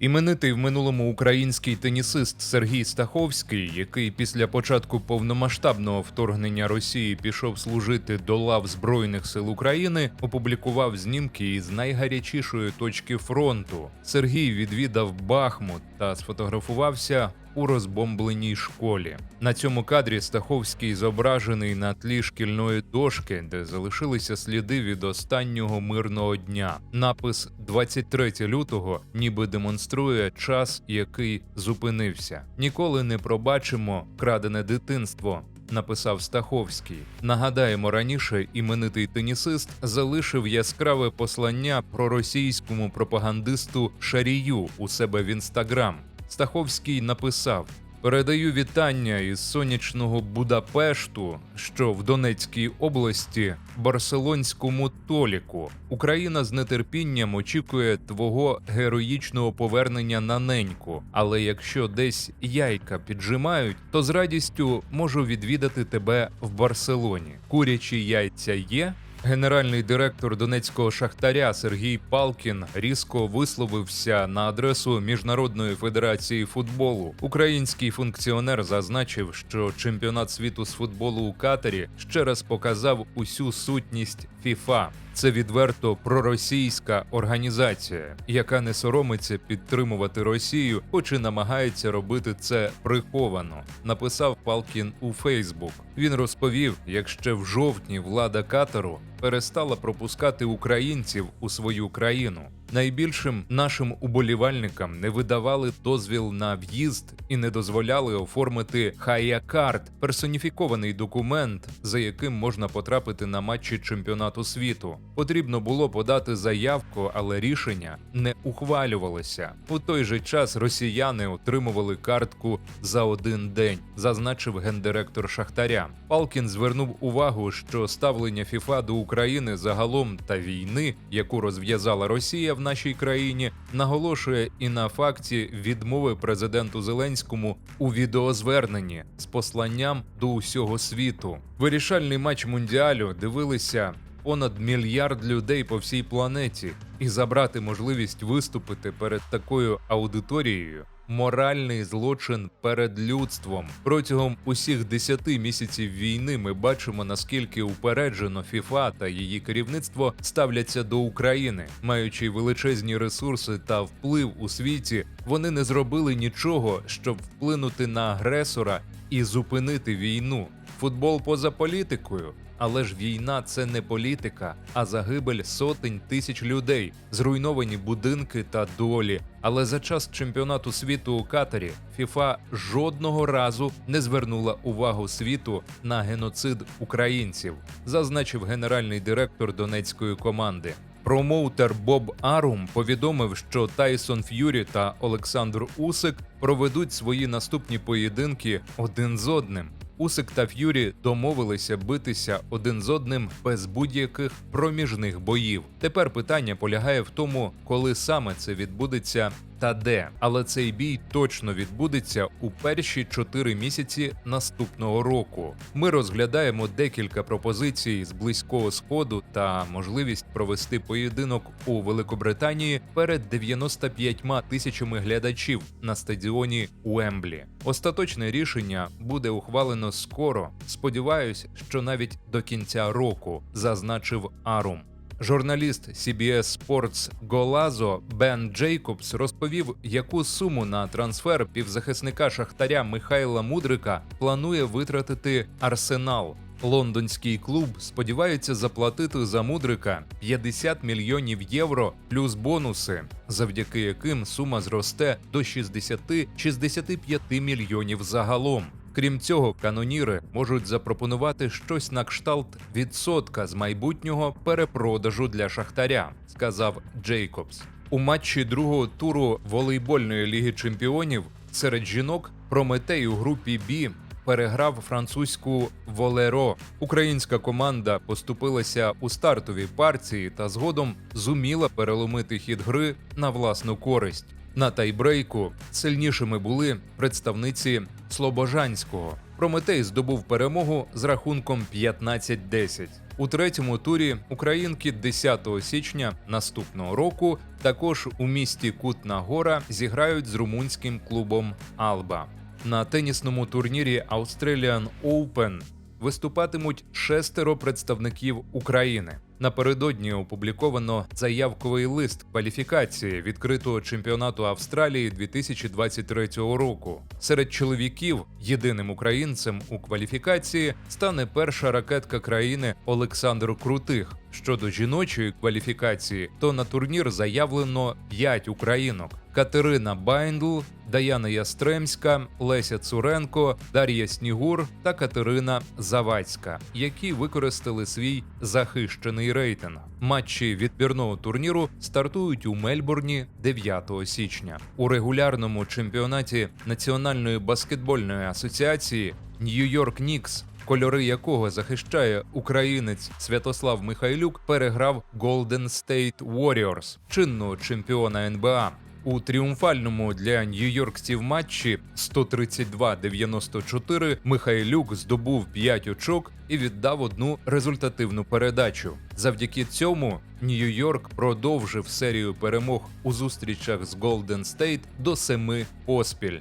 Іменитий в минулому український тенісист Сергій Стаховський, який після початку повномасштабного вторгнення Росії пішов служити до лав Збройних сил України, опублікував знімки із найгарячішої точки фронту. Сергій відвідав Бахмут та сфотографувався у розбомбленій школі. На цьому кадрі Стаховський зображений на тлі шкільної дошки, де залишилися сліди від останнього мирного дня. Напис «23 лютого ніби демонструє час, який зупинився. Ніколи не пробачимо крадене дитинство. Написав Стаховський. Нагадаємо, раніше іменитий тенісист залишив яскраве послання про російському пропагандисту Шарію у себе в інстаграм. Стаховський написав: Передаю вітання із сонячного Будапешту, що в Донецькій області, барселонському Толіку. Україна з нетерпінням очікує твого героїчного повернення на неньку. Але якщо десь яйка піджимають, то з радістю можу відвідати тебе в Барселоні. Курячі яйця є. Генеральний директор донецького шахтаря Сергій Палкін різко висловився на адресу Міжнародної федерації футболу. Український функціонер зазначив, що чемпіонат світу з футболу у Катарі ще раз показав усю сутність ФІФА. Це відверто проросійська організація, яка не соромиться підтримувати Росію, хоч і намагається робити це приховано. Написав Палкін у Фейсбук. Він розповів, як ще в жовтні влада Катару перестала пропускати українців у свою країну. Найбільшим нашим уболівальникам не видавали дозвіл на в'їзд і не дозволяли оформити хаякарт персоніфікований документ, за яким можна потрапити на матчі чемпіонату світу. Потрібно було подати заявку, але рішення не ухвалювалося. У той же час росіяни отримували картку за один день, зазначив гендиректор Шахтаря. Палкін звернув увагу, що ставлення ФІФА до України загалом та війни, яку розв'язала Росія в нашій країні, наголошує і на факті відмови президенту Зеленському у відеозверненні з посланням до усього світу. Вирішальний матч мундіалю дивилися понад мільярд людей по всій планеті, і забрати можливість виступити перед такою аудиторією. Моральний злочин перед людством протягом усіх 10 місяців війни ми бачимо наскільки упереджено ФІФА та її керівництво ставляться до України, маючи величезні ресурси та вплив у світі, вони не зробили нічого, щоб вплинути на агресора і зупинити війну. Футбол поза політикою. Але ж війна це не політика, а загибель сотень тисяч людей, зруйновані будинки та долі. Але за час чемпіонату світу у Катарі ФІФА жодного разу не звернула увагу світу на геноцид українців, зазначив генеральний директор донецької команди. Промоутер Боб Арум повідомив, що Тайсон Ф'юрі та Олександр Усик проведуть свої наступні поєдинки один з одним. Усик та Ф'юрі домовилися битися один з одним без будь-яких проміжних боїв. Тепер питання полягає в тому, коли саме це відбудеться та де. Але цей бій точно відбудеться у перші чотири місяці наступного року. Ми розглядаємо декілька пропозицій з близького сходу та можливість провести поєдинок у Великобританії перед 95 тисячами глядачів на стадіоні Уемблі. Остаточне рішення буде ухвалено скоро. Сподіваюсь, що навіть до кінця року, зазначив Арум. Журналіст CBS Sports Голазо Бен Джейкобс розповів, яку суму на трансфер півзахисника шахтаря Михайла Мудрика планує витратити Арсенал. Лондонський клуб сподівається заплатити за мудрика 50 мільйонів євро плюс бонуси, завдяки яким сума зросте до 60-65 мільйонів загалом. Крім цього, каноніри можуть запропонувати щось на кшталт відсотка з майбутнього перепродажу для шахтаря, сказав Джейкобс. У матчі другого туру волейбольної ліги чемпіонів серед жінок Прометей у групі Бі переграв французьку Волеро. Українська команда поступилася у стартовій партії та згодом зуміла переломити хід гри на власну користь. На тайбрейку сильнішими були представниці Слобожанського. Прометей здобув перемогу з рахунком 15-10. У третьому турі українки 10 січня наступного року також у місті Кутна Гора зіграють з румунським клубом Алба. На тенісному турнірі Australian Open виступатимуть шестеро представників України. Напередодні опубліковано заявковий лист кваліфікації відкритого чемпіонату Австралії 2023 року. Серед чоловіків єдиним українцем у кваліфікації стане перша ракетка країни Олександр Крутих. Щодо жіночої кваліфікації, то на турнір заявлено 5 українок: Катерина Байндл, Даяна Ястремська, Леся Цуренко, Дар'я Снігур та Катерина Завадська, які використали свій захищений рейтинг. Матчі відбірного турніру стартують у Мельбурні 9 січня. У регулярному чемпіонаті Національної баскетбольної асоціації Нью-Йорк Нікс кольори якого захищає українець Святослав Михайлюк, переграв Golden State Warriors, чинного чемпіона НБА. У тріумфальному для нью-йоркців матчі 132-94 Михайлюк здобув 5 очок і віддав одну результативну передачу. Завдяки цьому Нью-Йорк продовжив серію перемог у зустрічах з Golden State до семи поспіль.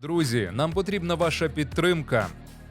Друзі, нам потрібна ваша підтримка.